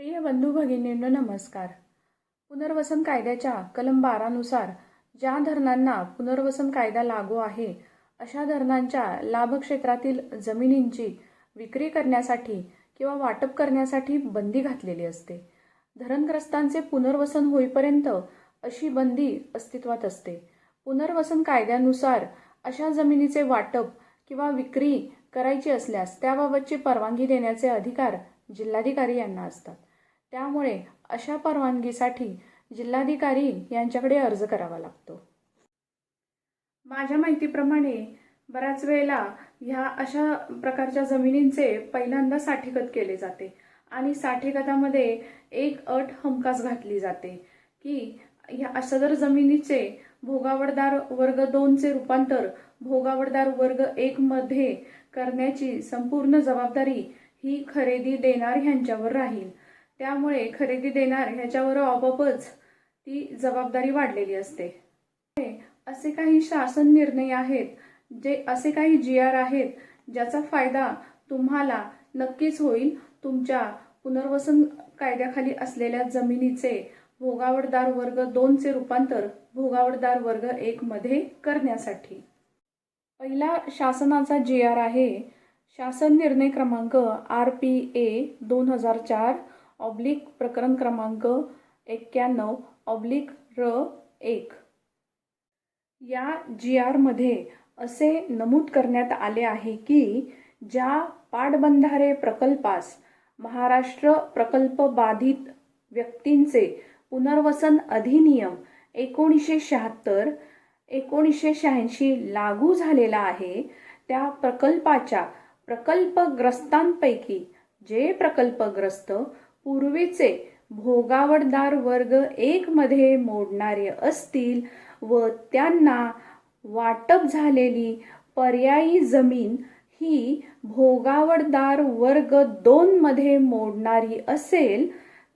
प्रिय बंधू भगिनींनो नमस्कार. पुनर्वसन कायद्याच्या कलम बारानुसार ज्या धरणांना पुनर्वसन कायदा लागू आहे अशा धरणांच्या लाभक्षेत्रातील जमिनींची विक्री करण्यासाठी किंवा वाटप करण्यासाठी बंदी घातलेली असते. धरणग्रस्तांचे पुनर्वसन होईपर्यंत अशी बंदी अस्तित्वात असते. पुनर्वसन कायद्यानुसार अशा जमिनीचे वाटप किंवा विक्री करायची असल्यास त्याबाबतची परवानगी देण्याचे अधिकार जिल्हाधिकारी यांना असतात. त्यामुळे अशा परवानगीसाठी जिल्हाधिकारी यांच्याकडे अर्ज करावा लागतो. माझ्या माहितीप्रमाणे बऱ्याच वेळेला ह्या अशा प्रकारच्या जमिनींचे पहिल्यांदा साठेखत केले जाते आणि साठेखतामध्ये एक अट हमखास घातली जाते की ह्या सदर जमिनीचे भोगावडदार वर्ग दोनचे रूपांतर भोगावडदार वर्ग एकमध्ये करण्याची संपूर्ण जबाबदारी ही खरेदी देणार ह्यांच्यावर राहील. त्यामुळे खरेदी देणार ह्याच्यावर आपोआपच ती जबाबदारी वाढलेली असते. असे काही शासन निर्णय आहेत जे असे काही जी आर आहेत ज्याचा फायदा तुम्हाला नक्कीच होईल. तुमच्या पुनर्वसन कायद्याखाली असलेल्या जमिनीचे भोगावडदार वर्ग दोनचे रूपांतर भोगावडदार वर्ग एकमध्ये करण्यासाठी. पहिला शासनाचा जी आर आहे. शासन निर्णय क्रमांक आर पी ए दोन हजार चार ऑब्लिक प्रकरण क्रमांक एक्क्याण्णव ऑब्लिक र एक. या जी आरमध्ये असे नमूद करण्यात आले आहे की ज्या पाटबंधारे प्रकल्पास महाराष्ट्र प्रकल्प बाधित व्यक्तींचे पुनर्वसन अधिनियम एकोणीसशे शहात्तर एकोणीसशे शहाऐंशी लागू झालेला आहे त्या प्रकल्पाच्या प्रकल्पग्रस्तांपैकी जे प्रकल्पग्रस्त पूर्वीचे भोगावडदार वर्ग एकमध्ये मोडणारे असतील व त्यांना वाटप झालेली पर्यायी जमीन ही भोगावडदार वर्ग दोनमध्ये मोडणारी असेल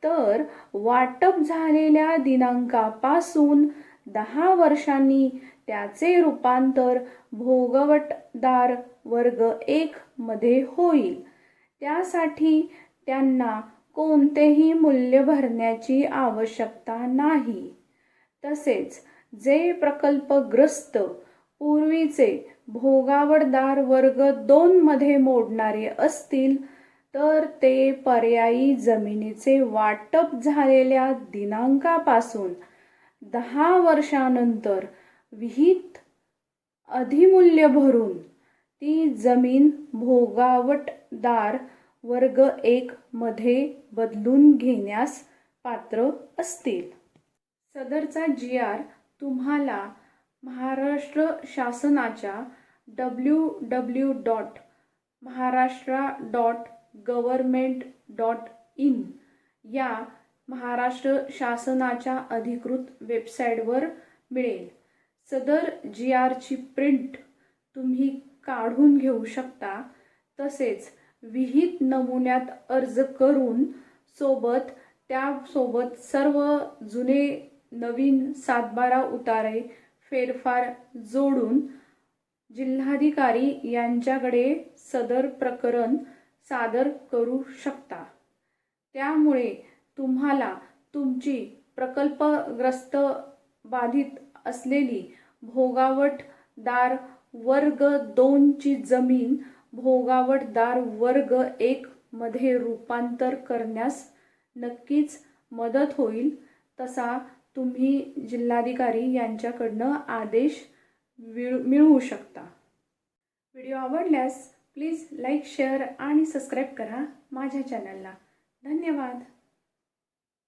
तर वाटप झालेल्या दिनांकापासून दहा वर्षांनी त्याचे रूपांतर भोगवटदार वर्ग एक मध्ये होईल. त्यासाठी त्यांना कोणतेही मूल्य भरण्याची आवश्यकता नाही. तसेच जे प्रकल्पग्रस्त पूर्वीचे भोगावडदार वर्ग दोनमध्ये मोडणारे असतील तर ते पर्यायी जमिनीचे वाटप झालेल्या दिनांकापासून दहा वर्षानंतर विहित अधिमूल्य भरून ती जमीन भोगावटदार वर्ग एक मध्ये बदलून घेण्यास पात्र असतील. सदरचा जी आर तुम्हाला महाराष्ट्र शासनाच्या W W dot Maharashtra dot government dot in या महाराष्ट्र शासनाच्या अधिकृत वेबसाईटवर मिळेल. सदर जी आरची प्रिंट तुम्ही काढून घेऊ शकता. तसेच विहित नमुन्यात अर्ज करून सोबत त्यासोबत सर्व जुने नवीन सातबारा उतारे फेरफार जोडून जिल्हाधिकारी यांच्याकडे सदर प्रकरण सादर करू शकता. त्यामुळे तुम्हाला तुमची प्रकल्पग्रस्त बाधित असलेली भोगावटदार वर्ग दोनची जमीन भोगावटदार वर्ग एक मध्ये रूपांतर करण्यास नक्कीच मदत होईल. तसा तुम्ही जिल्हाधिकारी यांच्याकडनं आदेश मिळ मिळवू शकता. व्हिडिओ आवडल्यास प्लीज लाईक शेअर आणि सबस्क्राईब करा माझ्या चॅनलला. धन्यवाद.